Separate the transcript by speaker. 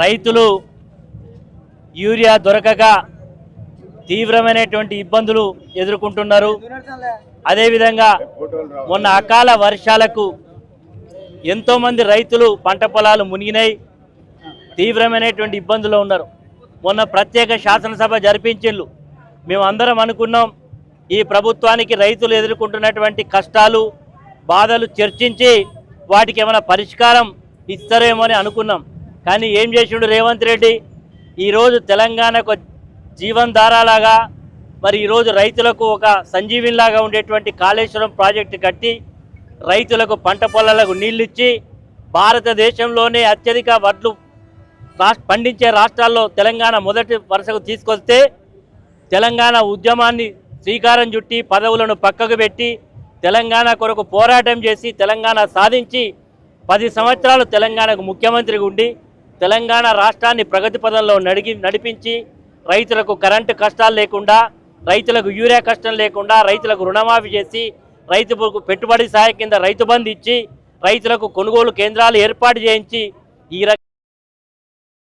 Speaker 1: రైతులు యూరియా దొరకక తీవ్రమైనటువంటి ఇబ్బందులు ఎదుర్కొంటున్నారు. అదేవిధంగా మొన్న అకాల వర్షాలకు ఎంతోమంది రైతులు పంట పొలాలు మునిగినాయి. తీవ్రమైనటువంటి ఇబ్బందులు ఉన్నారు. మొన్న ప్రత్యేక శాసనసభ జరిపించిళ్ళు మేము అందరం అనుకున్నాం ఈ ప్రభుత్వానికి రైతులు ఎదుర్కొంటున్నటువంటి కష్టాలు బాధలు చర్చించి వాటికి ఏమైనా పరిష్కారం ఇస్తారేమో అని అనుకున్నాం. కానీ ఏం చేసిండు రేవంత్ రెడ్డి? ఈరోజు తెలంగాణకు జీవనధారాలాగా మరి ఈరోజు రైతులకు ఒక సంజీవినిలాగా ఉండేటువంటి కాళేశ్వరం ప్రాజెక్టు కట్టి రైతులకు పంట పొలాలకు నీళ్ళిచ్చి భారతదేశంలోనే అత్యధిక వడ్లు రాష్ట్ర పండించే రాష్ట్రాల్లో తెలంగాణ మొదటి వరుసకు తీసుకొస్తే తెలంగాణ ఉద్యమాన్ని శ్రీకారం చుట్టి పదవులను పక్కకు పెట్టి తెలంగాణ కొరకు పోరాటం చేసి తెలంగాణ సాధించి పది సంవత్సరాలు తెలంగాణకు ముఖ్యమంత్రిగా ఉండి తెలంగాణ రాష్ట్రాన్ని ప్రగతి పదంలో నడిగి నడిపించి రైతులకు కరెంటు కష్టాలు లేకుండా రైతులకు యూరియా కష్టం లేకుండా రైతులకు రుణమాఫీ చేసి రైతులకు పెట్టుబడి సహాయ కింద రైతు బంధు ఇచ్చి రైతులకు కొనుగోలు కేంద్రాలు ఏర్పాటు చేయించి ఈ